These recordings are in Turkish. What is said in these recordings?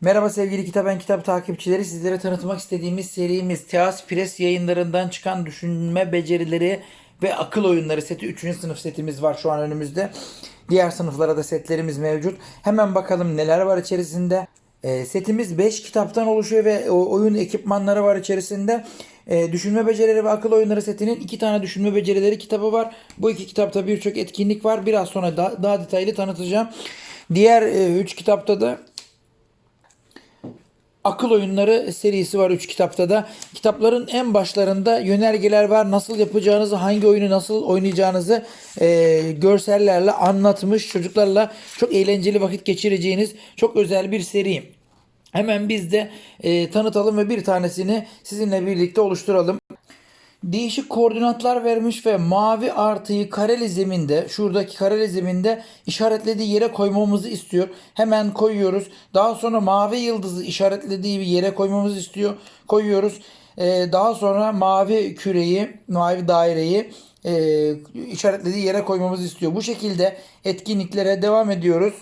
Merhaba sevgili Kitap Ben Kitap takipçileri. Sizlere tanıtmak istediğimiz serimiz Teas Pres yayınlarından çıkan düşünme becerileri ve akıl oyunları seti 3. sınıf setimiz var şu an önümüzde. Diğer sınıflara da setlerimiz mevcut. Hemen bakalım neler var içerisinde. Ee, setimiz 5 kitaptan oluşuyor ve oyun ekipmanları var içerisinde. Ee, düşünme becerileri ve akıl oyunları setinin iki tane düşünme becerileri kitabı var. Bu iki kitapta birçok etkinlik var. Biraz sonra da- daha detaylı tanıtacağım. Diğer 3 kitapta da Akıl Oyunları serisi var 3 kitapta da. Kitapların en başlarında yönergeler var. Nasıl yapacağınızı, hangi oyunu nasıl oynayacağınızı e, görsellerle anlatmış. Çocuklarla çok eğlenceli vakit geçireceğiniz çok özel bir seri. Hemen biz de e, tanıtalım ve bir tanesini sizinle birlikte oluşturalım. Değişik koordinatlar vermiş ve mavi artıyı kareli zeminde şuradaki kareli zeminde işaretlediği yere koymamızı istiyor. Hemen koyuyoruz. Daha sonra mavi yıldızı işaretlediği bir yere koymamızı istiyor. Koyuyoruz. Ee, daha sonra mavi küreyi, mavi daireyi e, işaretlediği yere koymamızı istiyor. Bu şekilde etkinliklere devam ediyoruz.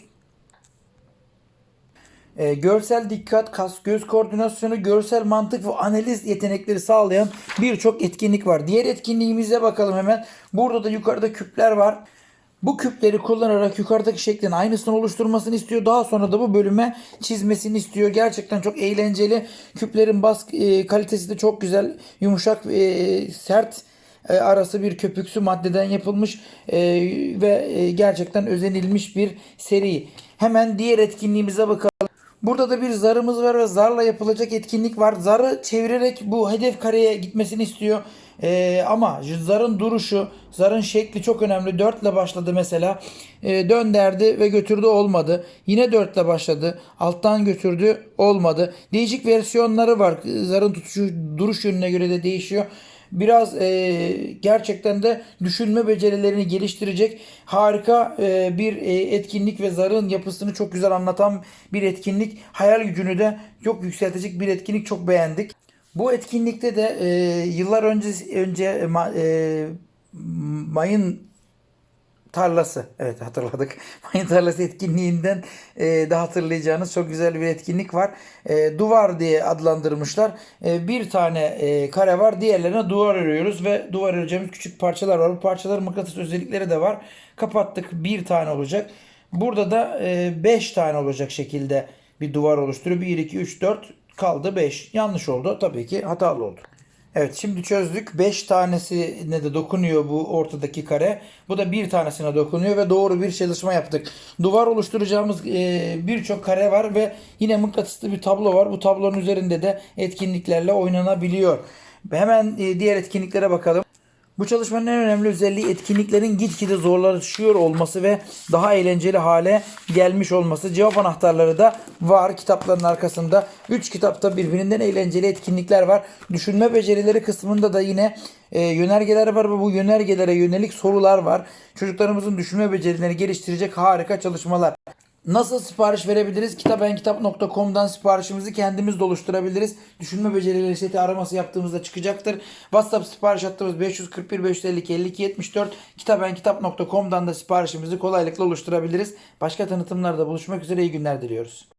E, görsel dikkat, kas göz koordinasyonu, görsel mantık ve analiz yetenekleri sağlayan birçok etkinlik var. Diğer etkinliğimize bakalım hemen. Burada da yukarıda küpler var. Bu küpleri kullanarak yukarıdaki şeklin aynısını oluşturmasını istiyor. Daha sonra da bu bölüme çizmesini istiyor. Gerçekten çok eğlenceli. Küplerin baskı e, kalitesi de çok güzel. Yumuşak, e, sert e, arası bir köpüksü maddeden yapılmış e, ve e, gerçekten özenilmiş bir seri. Hemen diğer etkinliğimize bakalım. Burada da bir zarımız var ve zarla yapılacak etkinlik var. Zarı çevirerek bu hedef kareye gitmesini istiyor. Ee, ama zarın duruşu, zarın şekli çok önemli. 4 ile başladı mesela. Ee, dön derdi ve götürdü olmadı. Yine 4 ile başladı. Alttan götürdü olmadı. Değişik versiyonları var. Zarın tutuşu, duruş yönüne göre de değişiyor biraz e, gerçekten de düşünme becerilerini geliştirecek harika e, bir e, etkinlik ve zarın yapısını çok güzel anlatan bir etkinlik. Hayal gücünü de çok yükseltecek bir etkinlik çok beğendik. Bu etkinlikte de e, yıllar önce önce e, e, mayın tarlası. Evet hatırladık. Mayın tarlası etkinliğinden e, de hatırlayacağınız çok güzel bir etkinlik var. E, duvar diye adlandırmışlar. E, bir tane e, kare var. Diğerlerine duvar örüyoruz ve duvar öreceğimiz küçük parçalar var. Bu parçaların mıknatıs özellikleri de var. Kapattık. Bir tane olacak. Burada da 5 tane olacak şekilde bir duvar oluşturuyor. 1, 2, 3, 4 kaldı 5. Yanlış oldu. Tabii ki hatalı oldu. Evet şimdi çözdük. 5 tanesine de dokunuyor bu ortadaki kare. Bu da bir tanesine dokunuyor ve doğru bir çalışma yaptık. Duvar oluşturacağımız e, birçok kare var ve yine mıknatıslı bir tablo var. Bu tablonun üzerinde de etkinliklerle oynanabiliyor. Hemen e, diğer etkinliklere bakalım. Bu çalışmanın en önemli özelliği etkinliklerin gitgide zorlaşıyor olması ve daha eğlenceli hale gelmiş olması. Cevap anahtarları da var kitapların arkasında. 3 kitapta birbirinden eğlenceli etkinlikler var. Düşünme becerileri kısmında da yine e, yönergeler var ve bu yönergelere yönelik sorular var. Çocuklarımızın düşünme becerilerini geliştirecek harika çalışmalar. Nasıl sipariş verebiliriz? Kitabenkitap.com'dan siparişimizi kendimiz de oluşturabiliriz. Düşünme becerileri seti araması yaptığımızda çıkacaktır. WhatsApp sipariş hattımız 541 552 52 74. Kitabenkitap.com'dan da siparişimizi kolaylıkla oluşturabiliriz. Başka tanıtımlarda buluşmak üzere iyi günler diliyoruz.